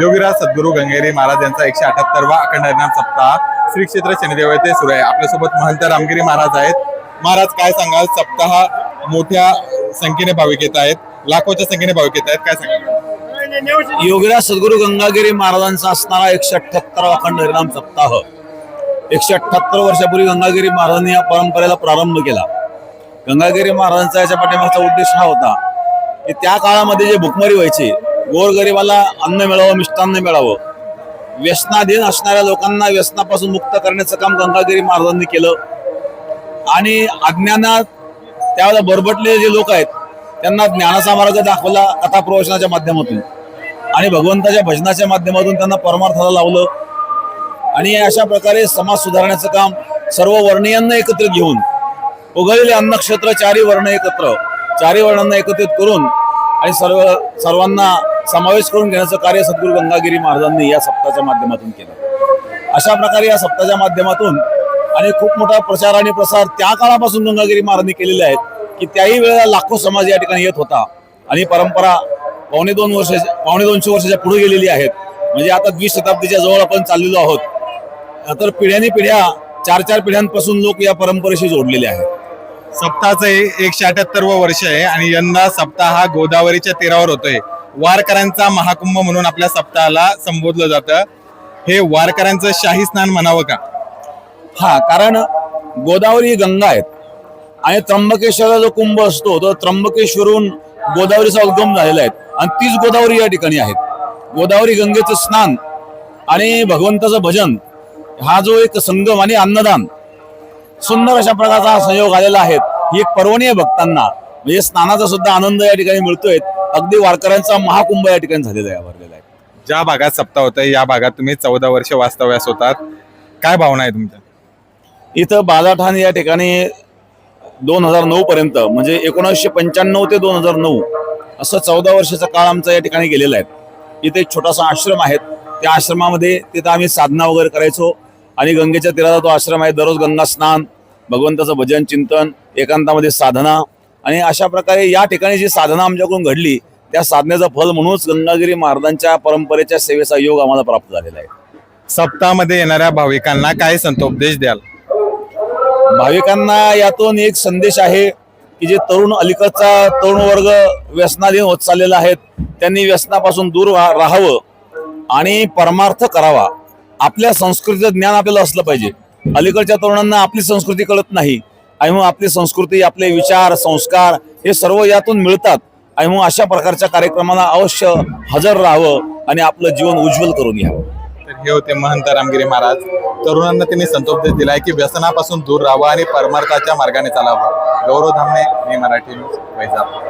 योगीराज सद्गुरू गंगेरी महाराज यांचा एकशे अठ्याहत्तरवा अखंड हरिनाम सप्ताह श्री क्षेत्र शनिदेव येथे सुरू आहे. आपल्यासोबत महंत रामगिरी महाराज आहेत. महाराज काय सांगाल? सप्ताह मोठ्या संख्येने भाविक येत आहेत. लाखोच्या संख्येने भाविक येत आहेत. काय सांगाल? योगीराज सद्गुरू गंगागिरी महाराजांचा असणारा एकशे अठ्ठ्याहत्तर अखंड हरिनाम सप्ताह. एकशे अठ्याहत्तर वर्षापूर्वी गंगागिरी महाराजांनी या परंपरेला प्रारंभ केला. गंगागिरी महाराजांचा याच्या पाठीमागचा उद्देश हा होता की त्या काळामध्ये जे भुकमरी व्हायची गोरगरिबाला अन्न मिळावं मिष्टान्न मिळावं. व्यसनाधीन असणाऱ्या लोकांना व्यसनापासून मुक्त करण्याचं काम गंगागिरी महाराजांनी केलं. आणि अज्ञानात त्यावेळेला बरबटलेले जे लोक आहेत त्यांना ज्ञानाचा मार्ग दाखवला कथा प्रवचनाच्या माध्यमातून. आणि भगवंताच्या भजनाच्या माध्यमातून त्यांना परमार्थाला लावलं. आणि अशा प्रकारे समाज सुधारण्याचं काम सर्व वर्णीयांना एकत्रित घेऊन उघडलेले अन्नक्षेत्र चारी वर्ण एकत्र चारी वर्णांना एकत्रित करून आणि सर्व सर्वांना समावेश करून घेण्याचं कार्य सद्गुरू गंगागिरी महाराजांनी या सप्ताहाच्या माध्यमातून केलं. अशा प्रकारे या सप्ताहाच्या माध्यमातून आणि खूप मोठा प्रचार आणि प्रसार त्या काळापासून गंगागिरी महाराजांनी केलेले आहेत की त्याही वेळेला लाखो समाज या ठिकाणी येत होता. आणि परंपरा पावणे दोन वर्ष पावणे दोनशे वर्षाच्या पुढे गेलेली आहेत. म्हणजे आता द्विशताब्दीच्या जवळ आपण चाललेलो आहोत. तर पिढ्यानी पिढ्या चार चार पिढ्यांपासून लोक या परंपरेशी जोडलेले आहेत. सप्ताहाचं हे एकशे अठ्याहत्तरवं वर्ष आहे आणि यंदा सप्ताह हा गोदावरीच्या तीरावर होतोय. वारकऱ्यांचा महाकुंभ म्हणून आपल्या सप्ताहाला संबोधलं जातं. हे वारकऱ्यांचं शाही स्नान म्हणावं का? हा कारण गोदावरी ही गंगा आहेत. आणि त्र्यंबकेश्वरला जो कुंभ असतो तो त्र्यंबकेश्वरून गोदावरीचा उद्गम झालेला आहे. आणि तीच गोदावरी या ठिकाणी आहेत गोदावरी गंगेचं स्नान आणि भगवंताचं भजन हा जो एक संगम आणि अन्नदान सुंदर अशा प्रकारचा हा संयोग आलेला आहे. ही एक पर्वणी आहे भक्तांना म्हणजे स्नानाचा सुद्धा आनंद या ठिकाणी मिळतोय. अगदी वारकऱ्यांचा महाकुंभ या ठिकाणी झालेला आहे भरलेला आहे ज्या भागात सप्ताह होतंय या भागात तुम्ही चौदा वर्ष वास्तव्यास होतात. काय भावना आहे तुमच्या? इथं बाजाठाण या ठिकाणी दोन हजार नऊ पर्यंत म्हणजे एकोणीसशे पंच्याण्णव ते दोन हजार नऊ असं चौदा वर्षाचा काळ आमचा या ठिकाणी गेलेला आहे. इथे एक छोटासा आश्रम आहे. त्या आश्रमामध्ये तिथं आम्ही साधना वगैरे करायचो. आणि गंगेच्या तीराला तो आश्रम आहे. दररोज गंगा स्नान भगवंताचं भजन चिंतन एकांतामध्ये साधना आणि अशा प्रकारे या ठिकाणी जी साधना आमच्याकडून घडली त्या साधनेचं फल म्हणूनच गंगागिरी महाराजांच्या परंपरेच्या सेवेचा योग आम्हाला प्राप्त झालेला आहे. सप्ताहामध्ये येणाऱ्या भाविकांना काय संतोपदेश द्याल. भाविकांना यातून एक संदेश आहे की जे तरुण अलीकडचा तरुण वर्ग व्यसनाधीन होत चाललेला आहेत त्यांनी व्यसनापासून दूर राहावं आणि परमार्थ करावा. आपल्या संस्कृतीचं ज्ञान आपल्याला असलं पाहिजे. अलीकडच्या तरुणांना आपली संस्कृती कळत नाही. आणि मग आपली संस्कृती आपले विचार संस्कार हे सर्व यातून मिळतात. आणि मग अशा प्रकारच्या कार्यक्रमाला अवश्य हजर राहावं आणि आपलं जीवन उज्ज्वल करून घ्यावं. तर हे होते महंत रामगिरी महाराज. तरुणांना त्यांनी संतोष दिलाय की व्यसनापासून दूर राहावं आणि परमार्थाच्या मार्गाने चालावं. गौरव धामणे मी मराठी न्यूज वैजापूर.